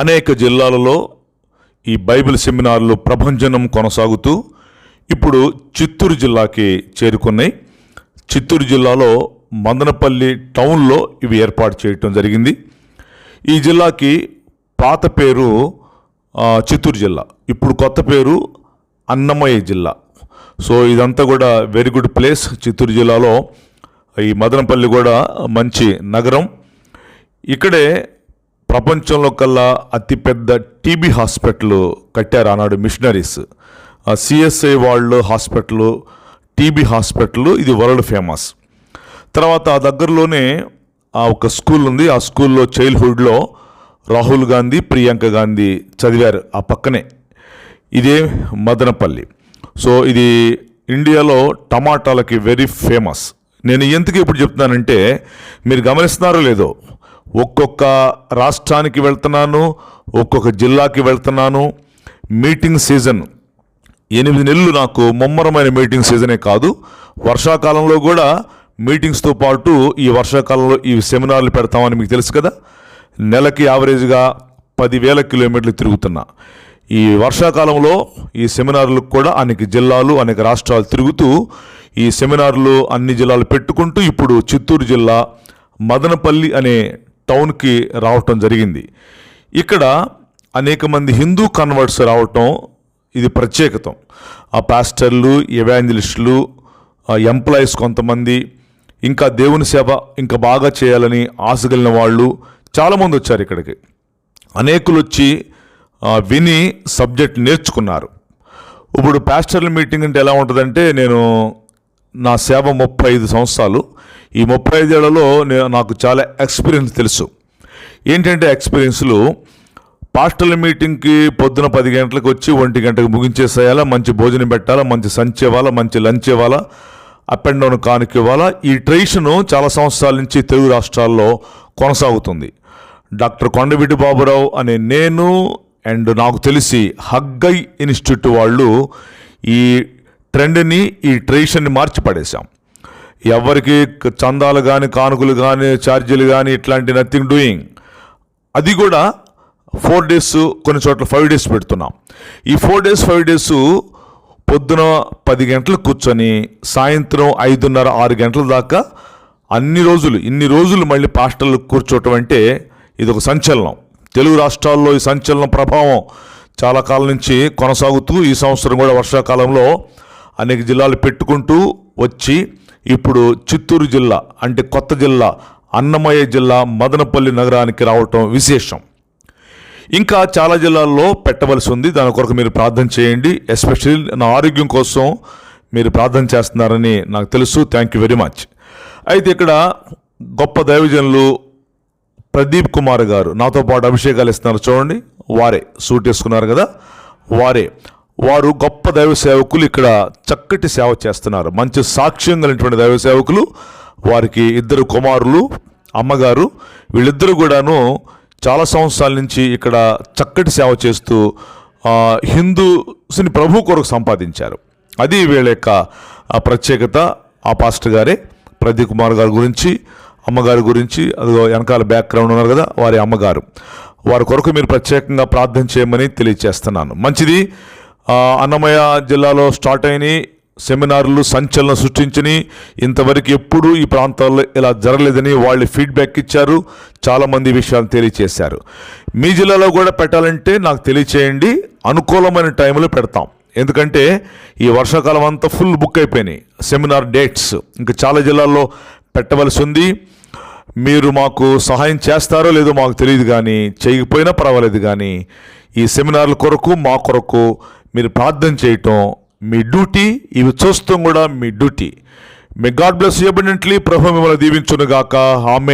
అనేక జిల్లాలలో ఈ బైబిల్ సెమినార్లు ప్రభంజనం కొనసాగుతూ ఇప్పుడు చిత్తూరు జిల్లాకి చేరుకున్నాయి. చిత్తూరు జిల్లాలో మందనపల్లి టౌన్లో ఇవి ఏర్పాటు చేయటం జరిగింది. ఈ జిల్లాకి పాత పేరు చిత్తూరు జిల్లా. ఇప్పుడు కొత్త పేరు అన్నమయ్య జిల్లా. సో ఇదంతా కూడా వెరీ గుడ్ ప్లేస్ చిత్తూరు జిల్లాలో. ఈ మదనపల్లి కూడా మంచి నగరం. ఇక్కడే ప్రపంచంలో కల్లా అతిపెద్ద టీబీ హాస్పిటల్ కట్టారు ఆనాడు మిషనరీస్. సిఎస్ఐ వాళ్ళు హాస్పిటల్ టీబీ హాస్పిటల్ ఇది వరల్డ్ ఫేమస్. తర్వాత ఆ దగ్గరలోనే ఆ ఒక స్కూల్ ఉంది. ఆ స్కూల్లో చైల్డ్హుడ్లో రాహుల్ గాంధీ ప్రియాంక గాంధీ చదివారు ఆ పక్కనే. ఇదే మదనపల్లి. సో ఇది ఇండియాలో టమాటాలకి వెరీ ఫేమస్. నేను ఎందుకు ఇప్పుడు చెప్తున్నానంటే మీరు గమనిస్తున్నారో లేదో ఒక్కొక్క రాష్ట్రానికి వెళ్తున్నాను ఒక్కొక్క జిల్లాకి వెళ్తున్నాను. మీటింగ్ సీజన్ ఎనిమిది నెలలు నాకు ముమ్మరమైన మీటింగ్ సీజనే కాదు. వర్షాకాలంలో కూడా మీటింగ్స్తో పాటు ఈ వర్షాకాలంలో ఈ సెమినార్లు పెడతామని మీకు తెలుసు కదా. నెలకి యావరేజ్గా పదివేల కిలోమీటర్లు తిరుగుతున్నా. ఈ వర్షాకాలంలో ఈ సెమినార్లకు కూడా అనేక జిల్లాలు అనేక రాష్ట్రాలు తిరుగుతూ ఈ సెమినార్లు అన్ని జిల్లాలు పెట్టుకుంటూ ఇప్పుడు చిత్తూరు జిల్లా మదనపల్లి అనే టౌన్కి రావటం జరిగింది. ఇక్కడ అనేక మంది హిందూ కన్వర్ట్స్ రావటం ఇది ప్రత్యేకతం. ఆ పాస్టర్లు ఎవాంజలిస్టులు ఎంప్లాయీస్ కొంతమంది ఇంకా దేవుని సేవ ఇంకా బాగా చేయాలని ఆశ కలిగిన వాళ్ళు చాలామంది వచ్చారు ఇక్కడికి. అనేకులు వచ్చి విని సబ్జెక్ట్ నేర్చుకున్నారు. ఇప్పుడు పాస్టర్ల మీటింగ్ అంటే ఎలా ఉంటుందంటే నేను నా సేవ ముప్పై ఐదు సంవత్సరాలు. ఈ ముప్పై ఐదేళ్ళలో నేను నాకు చాలా ఎక్స్పీరియన్స్ తెలుసు. ఏంటంటే ఎక్స్పీరియన్స్లు పాస్టల్ మీటింగ్కి పొద్దున పది గంటలకు వచ్చి ఒంటి గంటకు ముగించేసేయాలా మంచి భోజనం పెట్టాలా మంచి సంచి ఇవ్వాలా మంచి లంచ్ ఇవ్వాలా అప్ అండ్ డౌన్ కానుక ఇవ్వాలా. ఈ ట్రెడిషన్ చాలా సంవత్సరాల నుంచి తెలుగు రాష్ట్రాల్లో కొనసాగుతుంది. డాక్టర్ కొండవీటి బాబురావు అనే నేను అండ్ నాకు తెలిసి హగ్గై ఇన్స్టిట్యూట్ వాళ్ళు ఈ ట్రెండ్ని ఈ ట్రెడిషన్ని మార్చి పడేశాం ఎవరికి చందాలు కానీ కానుకలు కానీ ఛార్జీలు కానీ ఇట్లాంటి నథింగ్ డూయింగ్ అది కూడా ఫోర్ డేస్ కొన్ని చోట్ల ఫైవ్ డేస్ పెడుతున్నాం. ఈ ఫోర్ డేస్ ఫైవ్ డేస్ పొద్దున పది గంటలు కూర్చొని సాయంత్రం ఐదున్నర ఆరు గంటల దాకా అన్ని రోజులు ఇన్ని రోజులు మళ్ళీ పాస్టర్లు కూర్చోవటం అంటే ఇది ఒక సంచలనం. తెలుగు రాష్ట్రాల్లో ఈ సంచలనం ప్రభావం చాలా కాలం నుంచి కొనసాగుతూ ఈ సంవత్సరం కూడా వర్షాకాలంలో అనేక జిల్లాలు పెట్టుకుంటూ వచ్చి ఇప్పుడు చిత్తూరు జిల్లా అంటే కొత్త జిల్లా అన్నమయ్య జిల్లా మదనపల్లి నగరానికి రావటం విశేషం. ఇంకా చాలా జిల్లాల్లో పెట్టవలసి ఉంది. దాని కొరకు మీరు ప్రార్థన చేయండి. ఎస్పెషల్లీ నా ఆరోగ్యం కోసం మీరు ప్రార్థన చేస్తున్నారని నాకు తెలుసు. థ్యాంక్ యూ వెరీ మచ్ అయితే ఇక్కడ గొప్ప దైవజనులు ప్రదీప్ కుమార్ గారు నాతో పాటు అభిషేకాలు ఇస్తున్నారు. చూడండి వారే సూట్ వేసుకున్నారు కదా? వారే. వారు గొప్ప దైవ సేవకులు ఇక్కడ చక్కటి సేవ చేస్తున్నారు. మంచి సాక్ష్యం కలిగినటువంటి దైవ సేవకులు వారికి ఇద్దరు కుమారులు అమ్మగారు వీళ్ళిద్దరూ కూడాను చాలా సంవత్సరాల నుంచి ఇక్కడ చక్కటి సేవ చేస్తూ హిందూస్ని ప్రభు కొరకు సంపాదించారు. అది వీళ్ళ యొక్క ప్రత్యేకత. ఆ పాస్టర్ గారే ప్రదీప్ కుమార్ గారి గురించి అమ్మగారి గురించి అదిగో వెనకాల బ్యాక్గ్రౌండ్ ఉన్నారు కదా వారి అమ్మగారు. వారి కొరకు మీరు ప్రత్యేకంగా ప్రార్థన చేయమని తెలియజేస్తున్నాను మంచిది అన్నమయ్య జిల్లాలో స్టార్ట్ అయినాయి. సెమినార్లు సంచలనం సృష్టించని ఇంతవరకు ఎప్పుడూ ఈ ప్రాంతాల్లో ఇలా జరగలేదని వాళ్ళు ఫీడ్బ్యాక్ ఇచ్చారు. చాలామంది విషయాలు తెలియచేశారు. మీ జిల్లాలో కూడా పెట్టాలంటే నాకు తెలియచేయండి. అనుకూలమైన టైంలో పెడతాం. ఎందుకంటే ఈ వర్షాకాలం అంతా ఫుల్ బుక్ అయిపోయినాయి. Seminar dates. ఇంకా చాలా జిల్లాల్లో పెట్టవలసి ఉంది. మీరు మాకు సహాయం చేస్తారో లేదో మాకు తెలియదు కానీ చేయకపోయినా పర్వాలేదు కానీ ఈ సెమినార్ల కొరకు మా కొరకు మీరు ప్రార్థన చేయటం మీ డ్యూటీ ఇవి చూస్తాం కూడా మీ డ్యూటీ. మీ గాడ్ బ్లెస్ ఎబిడెంట్లీ ప్రభు మిమ్మల్ని దీవించునుగాక. ఆమె